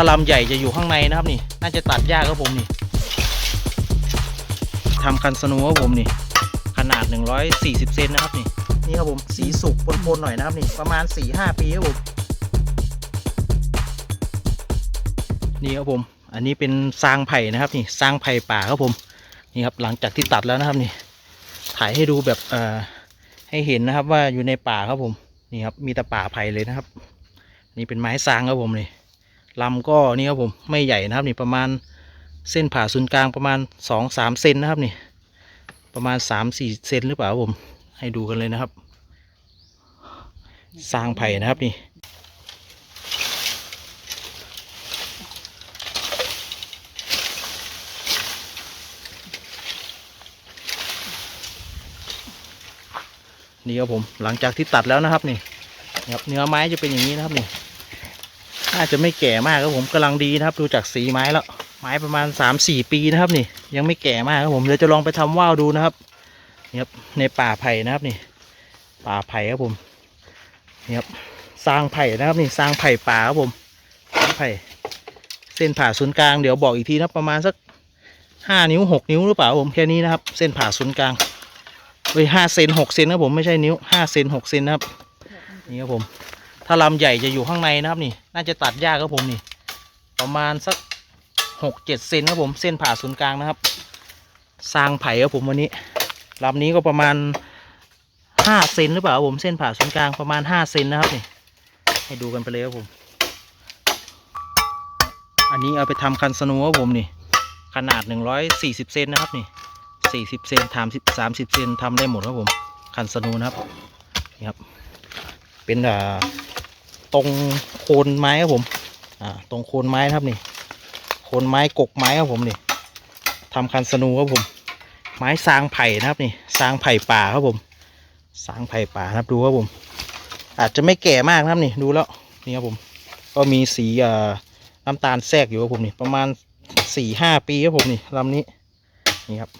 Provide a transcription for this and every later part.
าลำใหญ่จะอยู่ข้างในนะครับนี่ น่าจะตัดยากครับผมนี่ทำคันสนูครับผมนี่ ขนาด 140 เซนนะครับนี่ นี่ครับผม สีสุกปนๆหน่อยนะครับนี่ ประมาณ 4-5 ปีครับผม นี่ครับผม อันนี้เป็นซางไผ่นะครับนี่ ซางไผ่ป่าครับผม นี่ครับ หลังจากที่ตัดแล้วนะครับนี่ ถ่ายให้ดูแบบเอ่อให้เห็นนะครับว่าอยู่ในป่าครับผม นี่ครับ มีแต่ป่าไผ่เลยนะครับ นี่เป็นไม้ซางครับผมนี่ ลำก็นี่ครับผมไม่ใหญ่นะครับนี่ประมาณเส้นผ่าศูนย์กลางประมาณสองสามเซนนะครับนี่ประมาณสามสี่เซนหรือเปล่าผม ให้ดูกันเลยนะครับซางไผ่นะครับนี่นี่ครับผมหลังจากที่ตัดแล้วนะครับนี่นี่ครับเนื้อไม้จะเป็นอย่างนี้นะครับนี่ น่าจะไม่แก่มากครับผมกำลังดีนะครับ ดูจากสีไม้แล้ว ไม้ประมาณสามสี่ปีนะครับนี่ ยังไม่แก่มากครับผมเดี๋ยวจะลองไปทำว่าวดูนะครับนี่ครับในป่าไผ่นะครับนี่ ป่าไผ่ครับผมนี่ครับสร้างไผ่นะครับนี่สร้างไผ่ป่าครับผมสร้างไผ่เส้นผ่าศูนย์กลางเดี๋ยวบอกอีกทีนะประมาณสักห้านิ้วหกนิ้วหรือเปล่าผมแค่นี้นะครับ เส้นผ่าศูนย์กลางเฮ้ยห้าเซนหกเซนครับผมไม่ใช่นิ้วห้าเซนหกเซนนะครับนี่ครับผม ถ้าลำใหญ่จะอยู่ข้างในนะครับนี่ น่าจะตัดยากครับผมนี่ ประมาณสักหกเจ็ดเซนครับผมเส้นผ่าศูนย์กลางนะครับสร้างไผ่ครับผมวันนี้ลำนี้ก็ประมาณห้าเซนหรือเปล่าครับผมเส้นผ่าศูนย์กลางประมาณห้าเซนนะครับนี่ให้ดูกันไปเลยครับผม อันนี้เอาไปทำคันสนูครับผมนี่ ขนาดหนึ่งร้อยสี่สิบเซนนะครับนี่สี่สิบเซนทำสิบสามสิบเซนทำได้หมดครับผมคันสนูนะครับนี่ครับ เป็นอ่า ตรงโคนไม้ครับผม อ่า ตรงโคนไม้ครับนี่ โคนไม้กกไม้ครับผมนี่ทำคันสนูครับผม ไม้ซางไผ่นะครับนี่ซางไผ่ป่าครับผมซางไผ่ป่านะครับดูครับผม อาจจะไม่แก่มากนะครับนี่ดูแล้วนี่ครับผม ก็มีสีอ่าน้ำตาลแทรกอยู่ครับผมนี่ประมาณสี่ห้าปีครับผมนี่ลำนี้นี่ครับ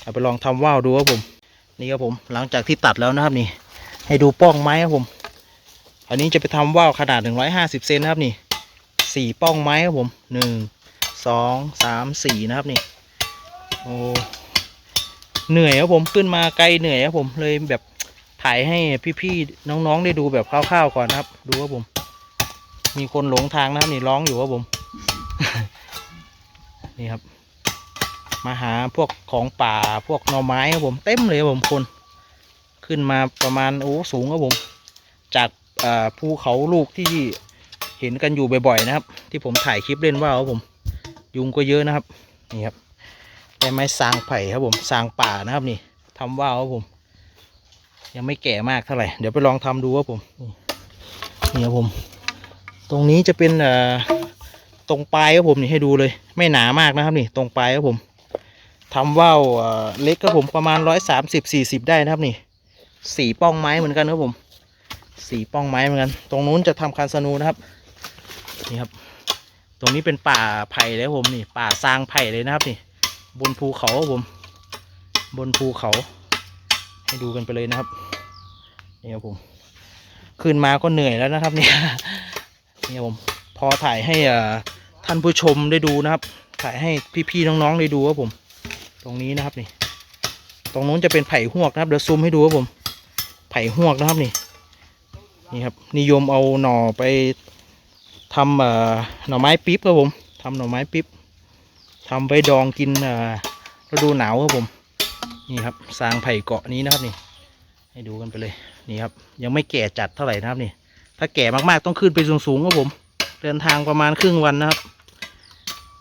เอาไปลองทำว่าวดูครับผม นี่ครับผมหลังจากที่ตัดแล้วนะครับนี่ ให้ดูป้องไม้ครับผม อันนี้จะไปทำว่าวขนาด 150 เซนนะครับนี่สี่ป้องไม้ครับผมหนึ่งสองสามสี่นะครับนี่โอ้เหนื่อยครับผมขึ้นมาไกลเหนื่อยครับผมเลยแบบถ่ายให้พี่ๆน้องๆได้ดูแบบคร่าวๆก่อนนะครับ ดูครับผม มีคนหลงทางนะครับนี่ร้องอยู่ครับผม นี่ครับ มาหาพวกของป่าพวกหน่อไม้ครับผมเต็มเลยครับผมคน ขึ้นมาประมาณโอ้สูงครับผม จาก ภูเขาลูกที่เห็นกันอยู่บ่อยๆนะครับ ที่ผมถ่ายคลิปเล่นว่าวครับผมยุงก็เยอะนะครับนี่ครับได้ไม้สางไผ่ครับผมสางป่านะครับนี่ทำว่าวครับผม ยังไม่แก่มากเท่าไหร่เดี๋ยวไปลองทำดูครับผมนี่ครับผม ตรงนี้จะเป็นตรงปลายครับผมนี่ให้ดูเลย ไม่หนามากนะครับนี่ตรงปลายครับผมทำว่าวเล็กครับผมประมาณร้อยสามสิบสี่สิบได้นะครับนี่สี่ป้องไม้เหมือนกันครับผม สีป้องไม้เหมือนกัน ตรงนู้นจะทำคันสนูนะครับ นี่ครับ ตรงนี้เป็นป่าไผ่เลยผมนี่ ป่าซางไผ่เลยนะครับนี่ บนภูเขาครับผม บนภูเขา ให้ดูกันไปเลยนะครับ นี่ครับผม ขึ้นมาก็เหนื่อยแล้วนะครับเนี่ย นี่ผม พอถ่ายให้อ่าท่านผู้ชมได้ดูนะครับ ถ่ายให้พี่ๆน้องๆได้ดูครับผม ตรงนี้นะครับนี่ ตรงนู้นจะเป็นไผ่หวกนะครับ เดี๋ยวซูมให้ดูครับผม ไผ่หวกนะครับนี่ นี่ครับนิยมเอาหน่อไปทำเอ่อหน่อไม้ปิ๊บครับผมทำหน่อไม้ปิ๊บทำไปดองกินเอ่อฤดูหนาวครับผมนี่ครับสร้างไผ่เกาะนี้นะครับนี่ ให้ดูกันไปเลยนี่ครับ ยังไม่แก่จัดเท่าไหร่นะครับนี่ ถ้าแก่มากๆต้องขึ้นไปสูงๆครับผม เดินทางประมาณครึ่งวันนะครับ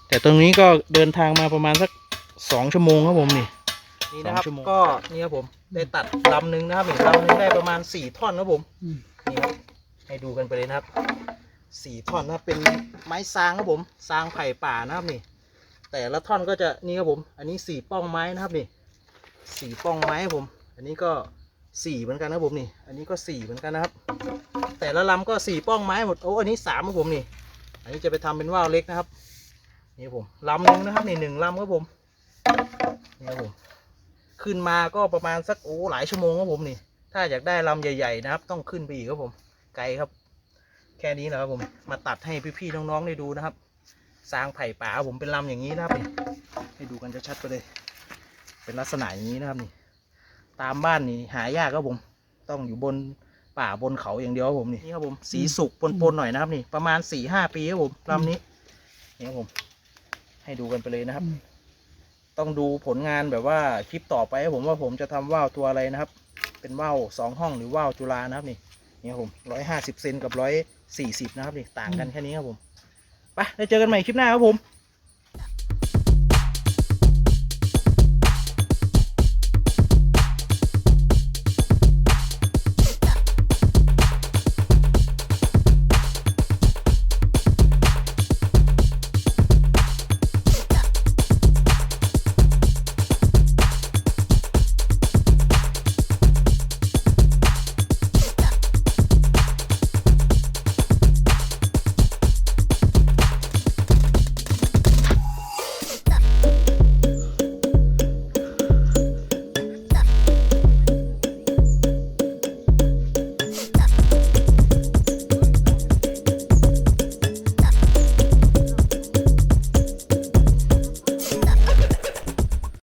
แต่ตรงนี้ก็เดินทางมาประมาณสักสองชั่วโมงครับผมนี่นี่นะครับสองชั่วโมงก็นี่ครับผมได้ตัดลำหนึ่งนะครับอีกลำหนึ่งได้ประมาณสี่ท่อนครับผมอืมนี่ครับ ให้ดูกันไปเลยนะครับสี่ท่อนนะครับเป็นไม้ซางครับผมซางไผ่ป่านะครับนี่ แต่ละท่อนก็จะนี่ครับผม อันนี้สี่ป้องไม้นะครับนี่สี่ป้องไม้ครับผม อันนี้ก็สี่เหมือนกันนะครับผมนี่อันนี้ก็สี่เหมือนกันนะครับ แต่ละลำก็สี่ป้องไม้หมดโอ้อันนี้สามครับผมนี่ อันนี้จะไปทำเป็นว่าวเล็กนะครับนี่ผมลำหนึ่งนะครับนี่หนึ่งลำครับผมนี่ครับผมขึ้นมาก็ประมาณสักโอ้หลายชั่วโมงครับผมนี่ ถ้าอยากได้ลำใหญ่ ๆ นะครับ ต้องขึ้นไปอีกครับผม ไกลครับ แค่นี้นะครับผมมาตัดให้พี่ๆน้องๆได้ดูนะครับ สร้างไผ่ป่าผมเป็นลำอย่างนี้นะครับนี่ให้ดูกันชัดๆไปเลย เป็นลักษณะอย่างนี้นะครับนี่ ตามบ้านนี่หายากครับผม ต้องอยู่บนป่าบนเขาอย่างเดียวครับผมนี่นี่ครับผมสีสุกปนๆหน่อยนะครับนี่ประมาณสี่ห้าปีครับผมลำนี้นี่ครับผม ให้ดูกันไปเลยนะครับ ต้องดูผลงานแบบว่าคลิปต่อไปผมว่าผมจะทำว่าวตัวอะไรนะครับ เป็นว่าวสองห้องหรือว่าวจุฬานะครับนี่ นี่ครับผมร้อยห้าสิบเซนกับร้อยสี่สิบนะครับนี่ต่างกันแค่นี้ครับผมไปได้เจอกันใหม่คลิปหน้าครับผม